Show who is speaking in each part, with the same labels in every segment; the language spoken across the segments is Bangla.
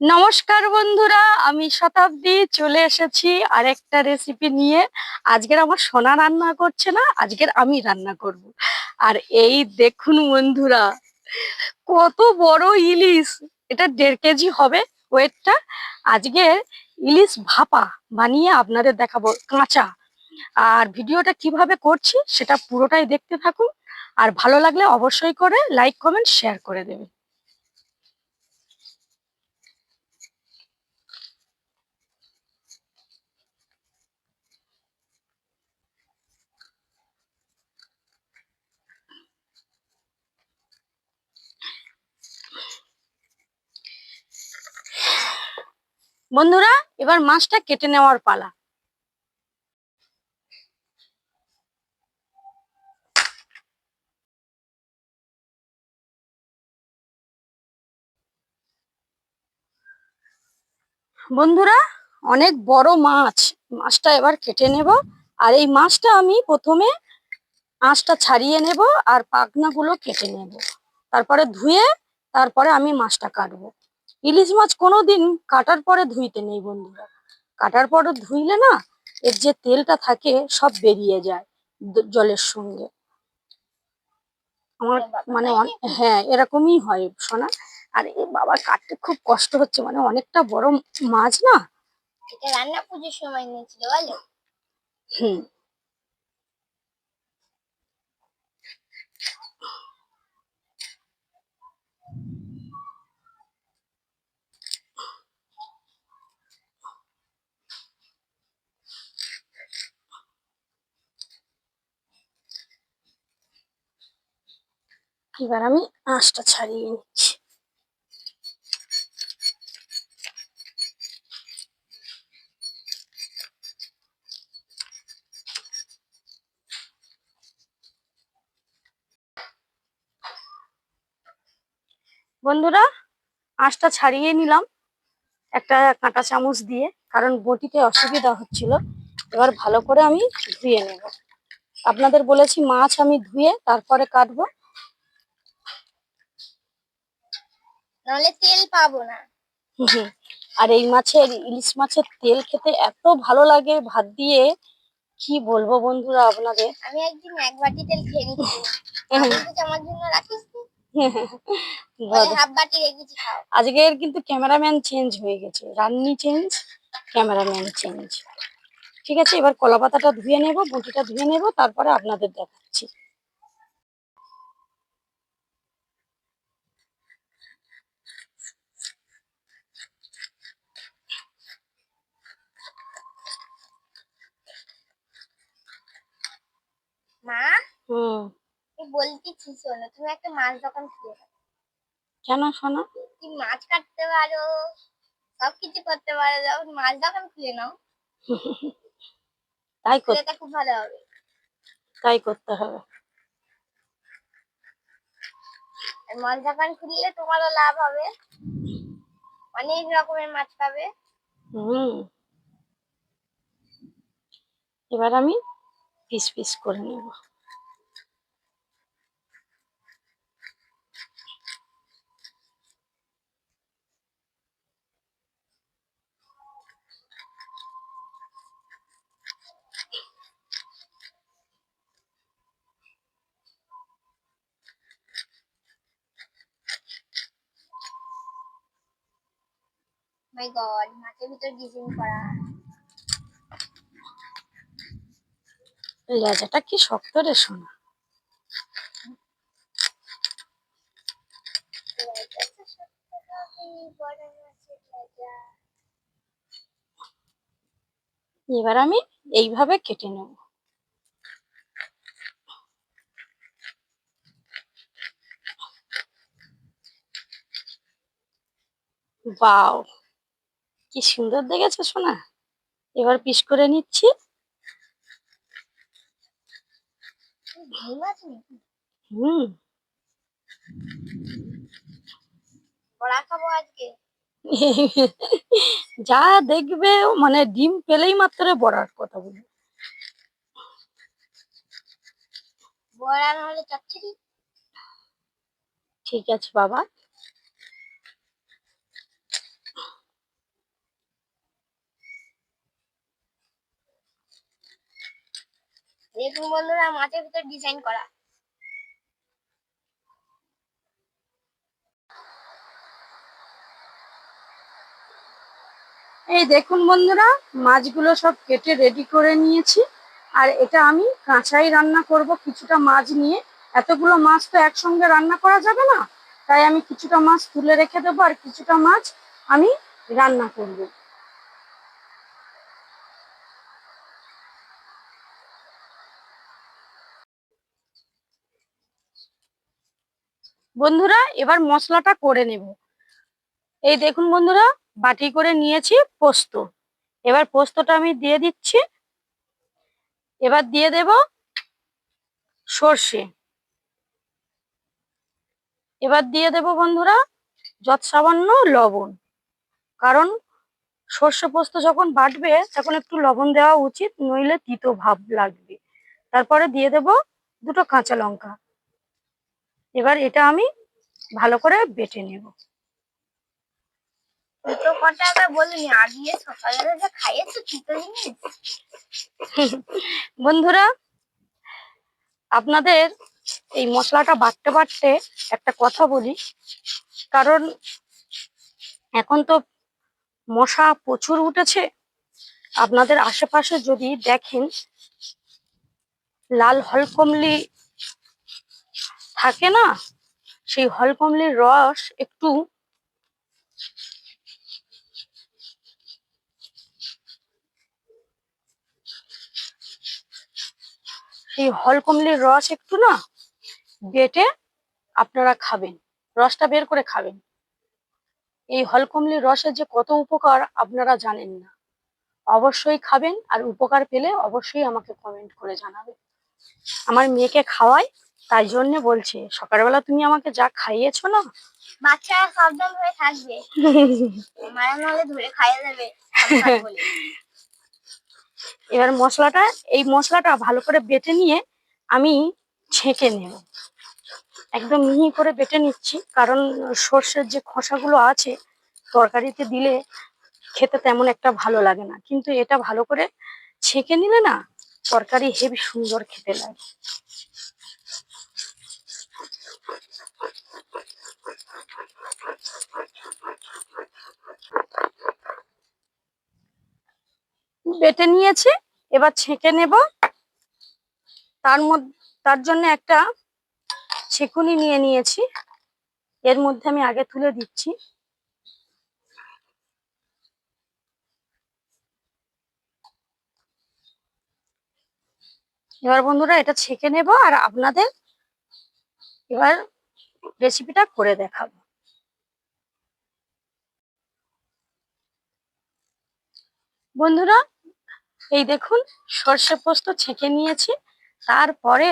Speaker 1: নমস্কার বন্ধুরা, আমি শতাব্দী চলে এসেছি আরেকটা রেসিপি নিয়ে। আজকের আমার সোনা রান্না করছে না, আজকের আমি রান্না করব। আর এই দেখুন বন্ধুরা, কত বড় ইলিশ! এটা দেড় কেজি হবে ওয়েটটা। আজকে ইলিশ ভাপা বানিয়ে আপনাদের দেখাবো, কাঁচা। আর ভিডিওটা কীভাবে করছি সেটা পুরোটাই দেখতে থাকুন। আর ভালো লাগলে অবশ্যই করে লাইক কমেন্ট শেয়ার করে দেবেন। বন্ধুরা, এবার মাছটা কেটে নেওয়ার পালা। বন্ধুরা, অনেক বড় মাছ। মাছটা এবার কেটে নেব। আর এই মাছটা আমি প্রথমে আঁশটা ছাড়িয়ে নেব আর পাখনাগুলো কেটে নেব। তারপরে ধুয়ে তারপরে আমি মাছটা কাটবো। ইলিশ মাছ কোনোদিন কাটার পরে ধুইতে নেই বন্ধুরা। কাটার পরে ধুইলে না এর যে তেলটা থাকে সব বেরিয়ে যায় জলের সঙ্গে। আমার মানে হ্যাঁ এরকমই হয় সোনা। আর এই বাবা কাটতে খুব কষ্ট হচ্ছে। মানে অনেকটা বড় মাছ না?
Speaker 2: এটা রান্না পুজোর সময় নিয়েছিল বলো?
Speaker 1: হুম। এবার আমি আঁশটা ছাড়িয়ে নিচ্ছি। বন্ধুরা আঁশটা ছাড়িয়ে নিলাম একটা কাঁটা চামচ দিয়ে, কারণ বটিতে অসুবিধা হচ্ছিল। এবার ভালো করে আমি ধুয়ে নেব। আপনাদের বলেছি মাছ আমি ধুয়ে তারপরে কাটবো।
Speaker 2: নাহলে তেল পাবো না।
Speaker 1: আর এই মাছের ইলিশ মাছের তেল খেতে এত ভালো লাগে ভাত দিয়ে কি বলব বন্ধুরা আপনাদের?
Speaker 2: আমি একদিন এক বাটি তেল খেয়ে নিচ্ছি। আমার জন্য রাখিস
Speaker 1: আজকের কিন্তু ক্যামেরাম্যান চেঞ্জ হয়ে গেছে। রান্নি চেঞ্জ ক্যামেরাম্যান চেঞ্জ। ঠিক আছে এবার কলা পাতাটা ধুয়ে নেব বটিটা ধুয়ে নেব তারপরে আপনাদের দেখাচ্ছি।
Speaker 2: মা?
Speaker 1: হুম
Speaker 2: তুই বলতেছি শোনো তুমি একটা মাছ দোকান খুলে দাও।
Speaker 1: কেন শোনা?
Speaker 2: তুমি মাছ কাটতে পারো? সবকিছু করতে পারো যখন মাছ দোকান খুলে নাও।
Speaker 1: তাই কর
Speaker 2: সেটা খুব ভালো হবে।
Speaker 1: তাই করতে হবে।
Speaker 2: আর মাছ দোকান খুললে তোমারও লাভ হবে। অনেক রকমের মাছ পাবে।
Speaker 1: হুম। এবার আমি পিস পিস করে নেব
Speaker 2: মাই গড মাছের ভিতর ডিজাইন করা
Speaker 1: লেজাটা কি শক্ত রে শোনা এবার আমি এইভাবে কেটে নেব। বাও কি সুন্দর দেখেছ শোনা এবার পিস করে নিচ্ছি।
Speaker 2: ভুল মাছ নাকি
Speaker 1: হুম।
Speaker 2: বড়া খাব আজকে।
Speaker 1: যা দেখবে মানে ডিম পেলেই মাত্র বড়ার কথা বলি
Speaker 2: বড়া না হলে চচ্চড়ি?
Speaker 1: ঠিক আছে বাবা।
Speaker 2: দেখুন বন্ধুরা মাছের ডিজাইন করা।
Speaker 1: এই দেখুন বন্ধুরা, মাছগুলো সব কেটে রেডি করে নিয়েছি। আর এটা আমি কাঁচাই রান্না করব, কিছুটা মাছ নিয়ে। এতগুলো মাছ তো একসঙ্গে রান্না করা যাবে না। তাই আমি কিছুটা মাছ তুলে রেখে দেবো আর কিছুটা মাছ আমি রান্না করব। বন্ধুরা, এবার মশলাটা করে নেব। এই দেখুন বন্ধুরা, বাটি করে নিয়েছি পোস্ত। এবার পোস্তটা আমি দিয়ে দিচ্ছি। এবার দিয়ে দেব সর্ষে। এবার দিয়ে দেব বন্ধুরা যত সামান্য লবণ। কারণ সর্ষে পোস্ত যখন বাটবে, তখন একটু লবণ দেওয়া উচিত, নইলে তিতো ভাব লাগবে। তারপরে দিয়ে দেব দুটো কাঁচা লঙ্কা। এবার এটা আমি ভালো করে বেটে নেব। বন্ধুরা আপনাদের এই মশলাটা বাটতে বাটতে একটা কথা বলি কারণ এখন তো মশা প্রচুর উঠেছে। আপনাদের আশেপাশে যদি দেখেন লাল হলকমলি থাকে না? সেই হলকমলির রস একটু সেই হলকমলির রস একটু না বেটে আপনারা খাবেন, রসটা বের করে খাবেন। এই হলকমলির রসের যে কত উপকার আপনারা জানেন না। অবশ্যই খাবেন আর উপকার পেলে অবশ্যই আমাকে কমেন্ট করে জানাবেন। আমার মেয়েকে খাওয়াই। তাই জন্য বলছে সকালবেলা তুমি আমাকে যা খাইয়েছো না।
Speaker 2: বাচ্চারা সাবধান হয়ে থাকবে। মারা নাহলে ধরে খাইয়ে দেবে
Speaker 1: এবার মশলাটা এই মশলাটা ভালো করে বেটে নিয়ে আমি ছেঁকে নেব। একদম মিহি করে বেটে নিচ্ছি কারণ সর্ষের যে খোসাগুলো আছে তরকারিতে দিলে খেতে তেমন একটা ভালো লাগে না। কিন্তু এটা ভালো করে ছেঁকে নিলে না তরকারি হেবি সুন্দর খেতে লাগে। বেটে নিয়েছি, এবার ছেঁকে নেব। তার মধ্যে তার জন্য একটা ছেঁকুনি নিয়ে নিয়েছি। এর মধ্যে আমি আগে তুলে দিচ্ছি। এবার বন্ধুরা এটা ছেঁকে নেব, আর আপনাদের এবার রেসিপিটা করে দেখাবো। বন্ধুরা, এই দেখুন, সর্ষে পোস্ত ছেঁকে নিয়েছি, তারপরে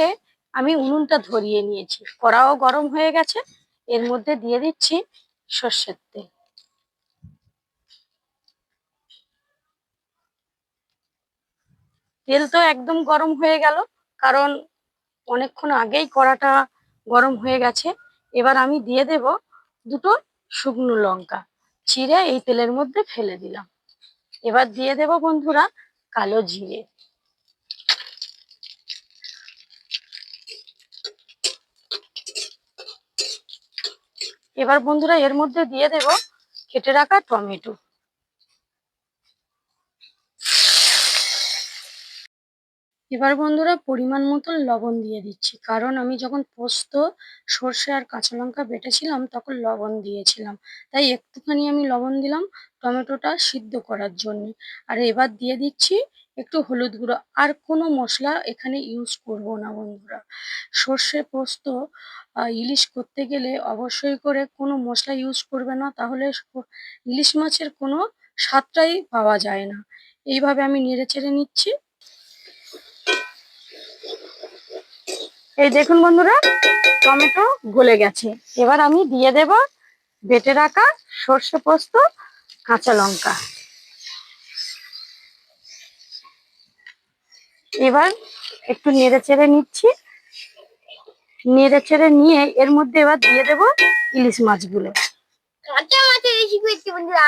Speaker 1: আমি উনুনটা ধরিয়ে নিয়েছি। কড়াও গরম হয়ে গেছে, এর মধ্যে দিয়ে দিচ্ছি সর্ষের তেল। তেল তো একদম গরম হয়ে গেল, কারণ অনেকক্ষণ আগেই কড়াটা গরম হয়ে গেছে। এবার আমি দিয়ে দেব দুটো শুকনো লঙ্কা। চিড়ে এই তেলের মধ্যে ফেলে দিলাম। এবার দিয়ে দেব বন্ধুরা কালো জিরে। এবার বন্ধুরা এর মধ্যে দিয়ে দেব কেটে রাখা টমেটো। এবার বন্ধুরা পরিমাণ মতো লবণ দিয়ে দিচ্ছি। কারণ আমি যখন পোস্ত, সর্ষে আর কাঁচা লঙ্কা বেটেছিলাম, তখন লবণ দিয়েছিলাম। তাই একটুখানি আমি লবণ দিলাম টমেটোটা সিদ্ধ করার জন্য। আর এবার দিয়ে দিচ্ছি একটু হলুদ গুঁড়ো। আর কোনো মশলা এখানে ইউজ করব না বন্ধুরা। সর্ষে, পোস্ত ইলিশ করতে গেলে অবশ্যই করে কোনো মশলা ইউজ করবে না। তাহলে ইলিশ মাছের কোনো স্বাদটাই পাওয়া যায় না। এইভাবে আমি নেড়ে চেড়ে নিচ্ছি। এই দেখুন বন্ধুরা টমেটো গলে গেছে। এবার আমি দিয়ে দেব বেটে রাখা সর্ষে পোস্ত কাঁচা লঙ্কা। এবার একটু নেড়ে চেড়ে নিচ্ছি। নেড়ে চেড়ে নিয়ে এর মধ্যে এবার দিয়ে দেব ইলিশ মাছগুলো।
Speaker 2: কাঁচা মাছের রেসিপি বন্ধুরা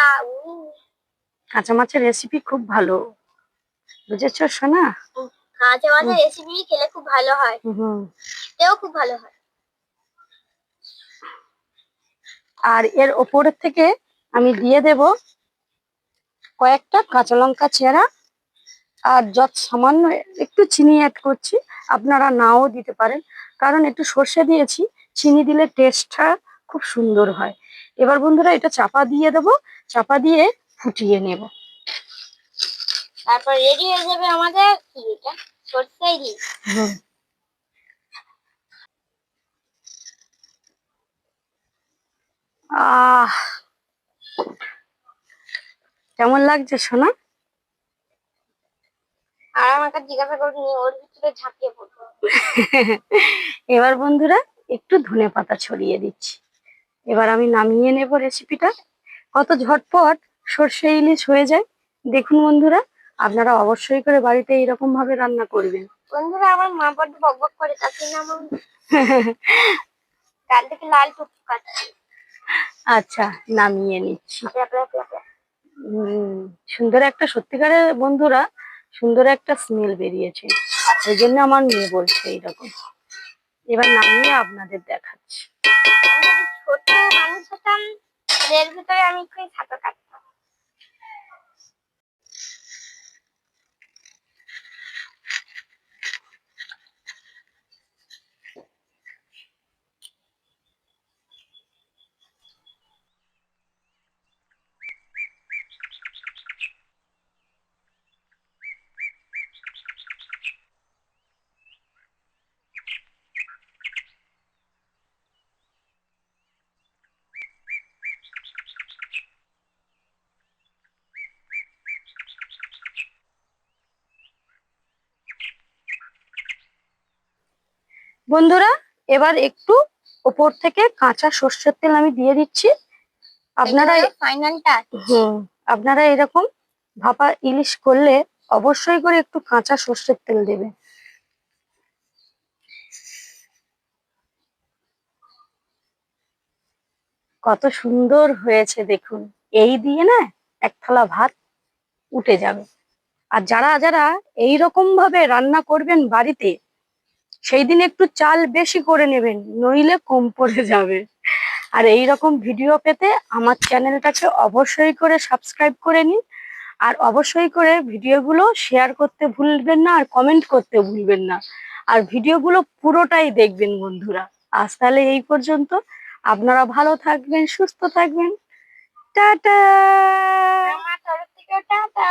Speaker 1: কাঁচা মাছের রেসিপি খুব ভালো। বুঝেছ সোনা?
Speaker 2: মাঝে মাঝে রেসিপি খেলে খুব ভালো হয়।
Speaker 1: হুম।
Speaker 2: তেও খুব ভালো হয়।
Speaker 1: আর এর ওপরের থেকে আমি দিয়ে দেব কয়েকটা কাঁচা লঙ্কা চেরা। আর যত সামান্য একটু চিনি অ্যাড করছি আপনারা নাও দিতে পারেন। কারণ একটু সর্ষে দিয়েছি চিনি দিলে টেস্টটা খুব সুন্দর হয়। এবার বন্ধুরা এটা চাপা দিয়ে দেব চাপা দিয়ে ফুটিয়ে নেব।
Speaker 2: তারপর রেডি হয়ে যাবে আমাদের সরষে
Speaker 1: আহ কেমন লাগছে সোনা?
Speaker 2: আর আমাকে জিজ্ঞাসা করবি ওর ভিতরে ঝাঁপিয়ে পড়ব।
Speaker 1: এবার বন্ধুরা একটু ধনে পাতা ছড়িয়ে দিচ্ছি। এবার আমি নামিয়ে নেব রেসিপিটা কত ঝটপট সর্ষে ইলিশ হয়ে যায়। দেখুন বন্ধুরা আপনারা অবশ্যই করে বাড়িতে এইরকম ভাবে রান্না করবেন।
Speaker 2: বন্ধুরা আমার মা বড্ড বক বক করে তার জন্য আমার কাল থেকে লাল টুক কাটছে।
Speaker 1: আচ্ছা নামিয়ে নিচ্ছি। সুন্দর একটা সত্যিকারের বন্ধুরা সুন্দর একটা স্মেল বেরিয়েছে। ওই জন্য আমার মেয়ে বলছে এইরকম। এবার নামিয়ে আপনাদের দেখাচ্ছি।
Speaker 2: ছোট মানুষ হতাম এর ভিতরে আমি একটু ছাতা কাটতাম।
Speaker 1: বন্ধুরা এবার একটু ওপর থেকে কাঁচা সর্ষের তেল আমি দিয়ে দিচ্ছি। আপনারা হুম আপনারা এরকম ভাপা ইলিশ করলে অবশ্যই করে একটু কাঁচা সর্ষের তেল দেবে। কত সুন্দর হয়েছে দেখুন এই দিয়ে না এক থালা ভাত উঠে যাবে। আর যারা যারা এই রকম ভাবে রান্না করবেন বাড়িতে সেই দিন একটু চাল বেশি করে নেবেন, নইলে কম পড়ে যাবে। আর এই রকম ভিডিও পেতে আমার চ্যানেলটাকে অবশ্যই করে সাবস্ক্রাইব করে নিন। আর অবশ্যই করে ভিডিওগুলো শেয়ার করতে ভুলবেন না আর কমেন্ট করতে ভুলবেন না। আর ভিডিওগুলো পুরোটাই দেখবেন বন্ধুরা। আজ তাহলে এই পর্যন্ত। আপনারা ভালো থাকবেন, সুস্থ থাকবেন। টাটা!
Speaker 2: টাটা!